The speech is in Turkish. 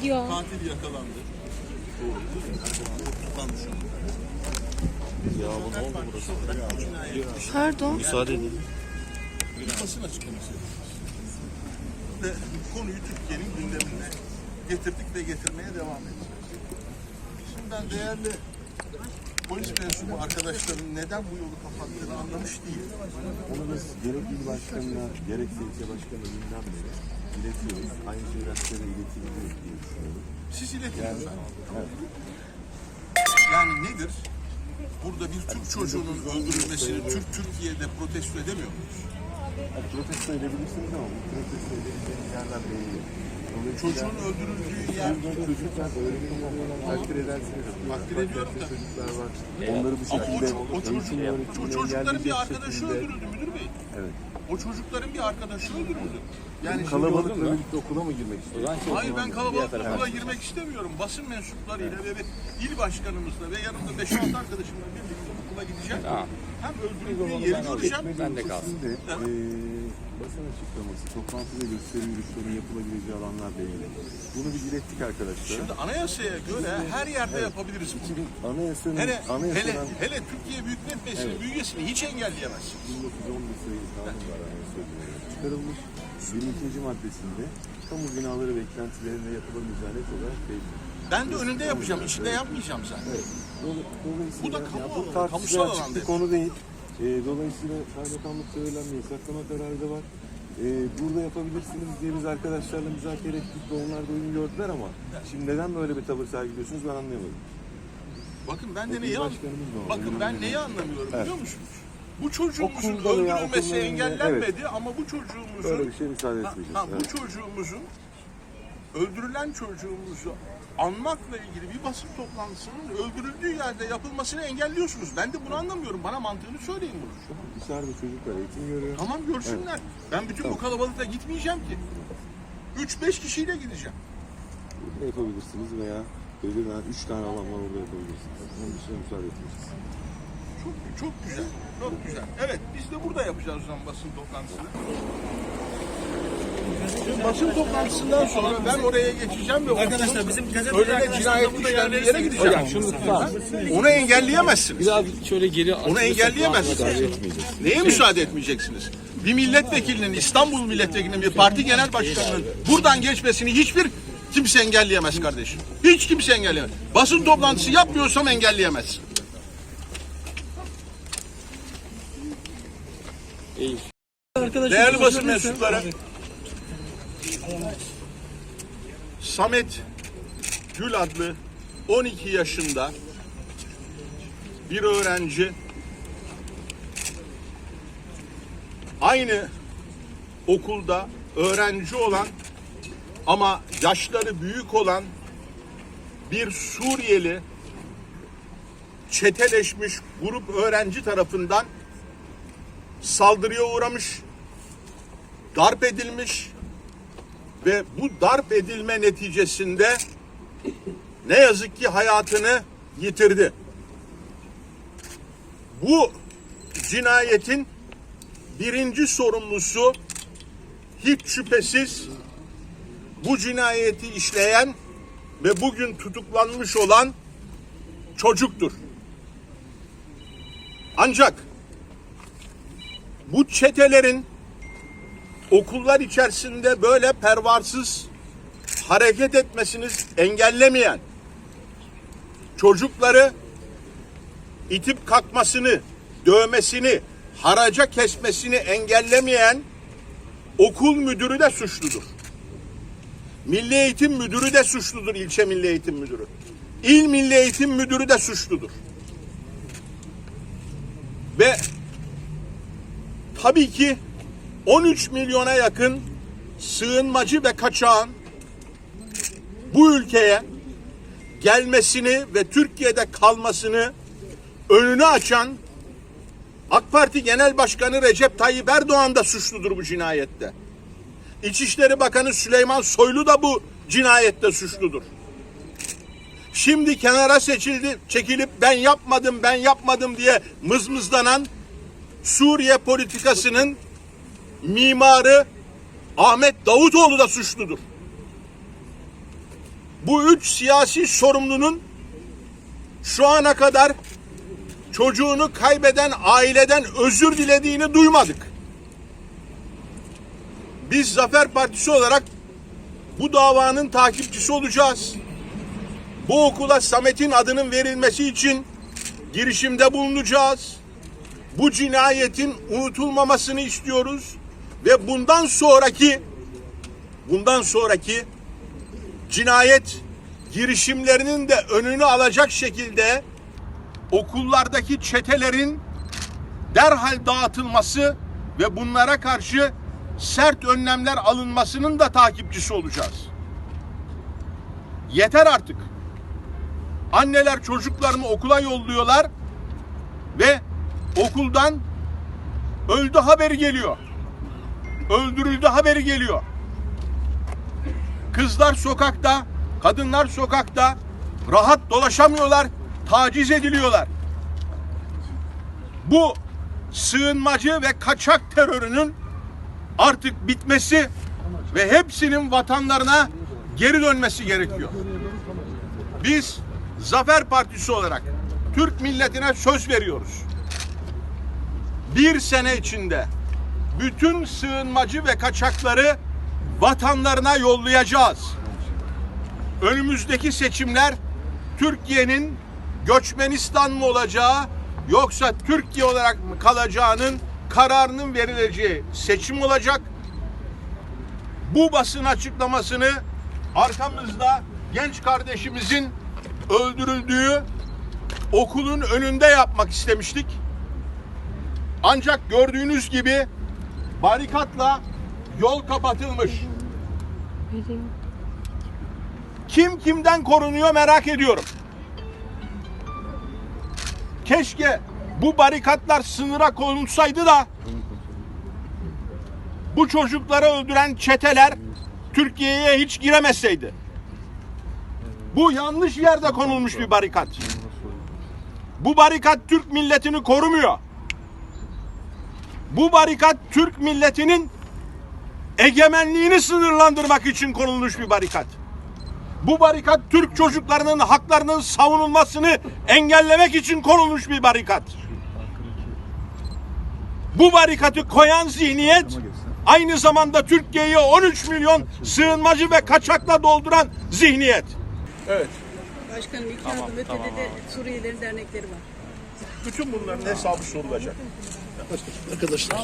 Gidiyor. Katil yakalandı. Şu. Ya bu ne oldu burası? Pardon. Müsaade edin. basın açıklaması. Ve konuyu Türkiye'nin gündemine getirdik ve getirmeye devam edeceğiz. Şimdi ben değerli polis mensubu arkadaşların neden bu yolu kapattığını anlamış değilim. Onu biz gerek il başkanına gerekse ilçe başkanlığından beri iletiyoruz. Aynı şeyler size de iletilir diye düşünüyorum. Siz iletiyorsunuz. Yani nedir? Burada bir Türk çocuğunun öldürülmesini Türk Türkiye'de protesto edemiyor muyuz? Yani protesto edebilirsiniz ama bu protesto edebileceğiniz yerler belli. Çocuğun öldürüldüğü yer çocuklar öğretmenlerden takdir edersiniz. Takdir ediyorum da. çocuklar var. Onları bu Ama o, şekilde ço- o, çocuk, eğitim o öğretimini çocukların bir arkadaşı öldürüldü müdür bey. Evet. O çocukların bir arkadaşı öldürüldü. Yani Kalabalıkla birlikte okula mı girmek istiyorsun? Hayır ben kalabalık okula girmek istemiyorum. Basın mensuplarıyla ve ve il başkanımızla ve yanımda 5-6 arkadaşımla birlikte okula gideceğim. Hem öldürüldüğü yeri göreceğim. Ben de kalsın. De, eee, basın açıklaması, toplantı ve gösteri yürüyüşlerinin yapılabileceği alanlar belli. Bunu bir ilettik arkadaşlar. Şimdi anayasaya göre her yerde yapabiliriz bunu. 2000 anayasanın, Hele, hele, anayasadan hele Türkiye Büyük Millet Meclisi'nin bünyesini hiç engelleyemezsiniz. 1911 sayılı kanun var anayasa üzerine çıkarılmış. 22. maddesinde kamu binaları beklentilerine yapılan müdahale olarak belli. Ben de önünde yapacağım, içinde yapmayacağım zaten. Dolu- Dolayısıyla Bu da kamu ya bu kamusal açık alan bir dedi. konu değil. Ee, dolayısıyla kaymakamlıkta verilen bir yasaklama kararı da var. Ee, burada yapabilirsiniz diye biz arkadaşlarla müzakere ettik ve onlar da uygun gördüler ama şimdi neden böyle bir tavır sergiliyorsunuz ben anlayamadım. Bakın ben de neyi an- başkanımız da var. Bakın ben neyi anlamıyorum biliyor musunuz? Bu çocuğumuzun Okulda veya öldürülmesi okulun önünde, engellenmedi ama bu çocuğumuzun Böyle bir şey müsaade Ha, etmeyeceğiz. ha, Evet. bu çocuğumuzun öldürülen çocuğumuzu anmakla ilgili bir basın toplantısının öldürüldüğü yerde yapılmasını engelliyorsunuz. Ben de bunu anlamıyorum. Bana mantığını söyleyin bunu. Dışarıda çocuklar eğitim görüyor. Tamam görsünler. Ben bütün bu kalabalıkla gitmeyeceğim ki. 3-5 kişiyle gideceğim. Burada yapabilirsiniz veya belirlenen 3 tane alan var orada yapabilirsiniz. Onun dışında müsaade etmeyeceğiz. Çok çok güzel. Çok güzel. Evet biz de burada yapacağız o zaman basın toplantısını. Şimdi basın toplantısından sonra ben oraya geçeceğim ve arkadaşlar bizim gazeteci cinayet işlendiği yere gideceğim. Onu engelleyemezsiniz. Biraz şöyle geri Onu engelleyemezsiniz. Neye müsaade etmeyeceksiniz? Bir milletvekilinin, İstanbul milletvekilinin, bir parti genel başkanının buradan geçmesini hiçbir kimse engelleyemez kardeşim. Hiç kimse engelleyemez. Basın toplantısı yapmıyorsam engelleyemez. İyi. Değerli basın mensupları. Samet Gül adlı 12 yaşında bir öğrenci. Aynı okulda öğrenci olan ama yaşları büyük olan bir Suriyeli çeteleşmiş grup öğrenci tarafından saldırıya uğramış, darp edilmiş ve bu darp edilme neticesinde ne yazık ki hayatını yitirdi. Bu cinayetin birinci sorumlusu hiç şüphesiz bu cinayeti işleyen ve bugün tutuklanmış olan çocuktur. Ancak bu çetelerin okullar içerisinde böyle pervarsız hareket etmesini engellemeyen çocukları itip kalkmasını, dövmesini, haraca kesmesini engellemeyen okul müdürü de suçludur. Milli Eğitim Müdürü de suçludur, ilçe Milli Eğitim Müdürü. İl Milli Eğitim Müdürü de suçludur. Ve tabii ki 13 milyona yakın sığınmacı ve kaçağın bu ülkeye gelmesini ve Türkiye'de kalmasını önünü açan AK Parti Genel Başkanı Recep Tayyip Erdoğan da suçludur bu cinayette. İçişleri Bakanı Süleyman Soylu da bu cinayette suçludur. Şimdi kenara seçildi, çekilip ben yapmadım, ben yapmadım diye mızmızlanan Suriye politikasının mimarı Ahmet Davutoğlu da suçludur. bu üç siyasi sorumlunun şu ana kadar çocuğunu kaybeden aileden özür dilediğini duymadık. Biz Zafer Partisi olarak bu davanın takipçisi olacağız. Bu okula Samet'in adının verilmesi için girişimde bulunacağız. Bu cinayetin unutulmamasını istiyoruz ve bundan sonraki bundan sonraki cinayet girişimlerinin de önünü alacak şekilde okullardaki çetelerin derhal dağıtılması ve bunlara karşı sert önlemler alınmasının da takipçisi olacağız. Yeter artık. Anneler çocuklarını okula yolluyorlar ve okuldan öldü haberi geliyor. Öldürüldü haberi geliyor. Kızlar sokakta, kadınlar sokakta rahat dolaşamıyorlar, taciz ediliyorlar. Bu sığınmacı ve kaçak terörünün artık bitmesi ve hepsinin vatanlarına geri dönmesi gerekiyor. Biz Zafer Partisi olarak Türk milletine söz veriyoruz. Bir sene içinde bütün sığınmacı ve kaçakları vatanlarına yollayacağız. Önümüzdeki seçimler Türkiye'nin göçmenistan mı olacağı yoksa Türkiye olarak mı kalacağının kararının verileceği seçim olacak. Bu basın açıklamasını arkamızda genç kardeşimizin öldürüldüğü okulun önünde yapmak istemiştik. Ancak gördüğünüz gibi barikatla yol kapatılmış. Kim kimden korunuyor merak ediyorum. Keşke bu barikatlar sınıra konulsaydı da bu çocukları öldüren çeteler Türkiye'ye hiç giremeseydi. Bu yanlış yerde konulmuş bir barikat. Bu barikat Türk milletini korumuyor. Bu barikat Türk milletinin egemenliğini sınırlandırmak için konulmuş bir barikat. Bu barikat Türk çocuklarının haklarının savunulmasını engellemek için konulmuş bir barikat. Bu barikatı koyan zihniyet aynı zamanda Türkiye'yi 13 milyon sığınmacı ve kaçakla dolduran zihniyet. Evet. Başkanım iki adım ötede de Suriyelilerin dernekleri var. Bütün bunların hesabı sorulacak.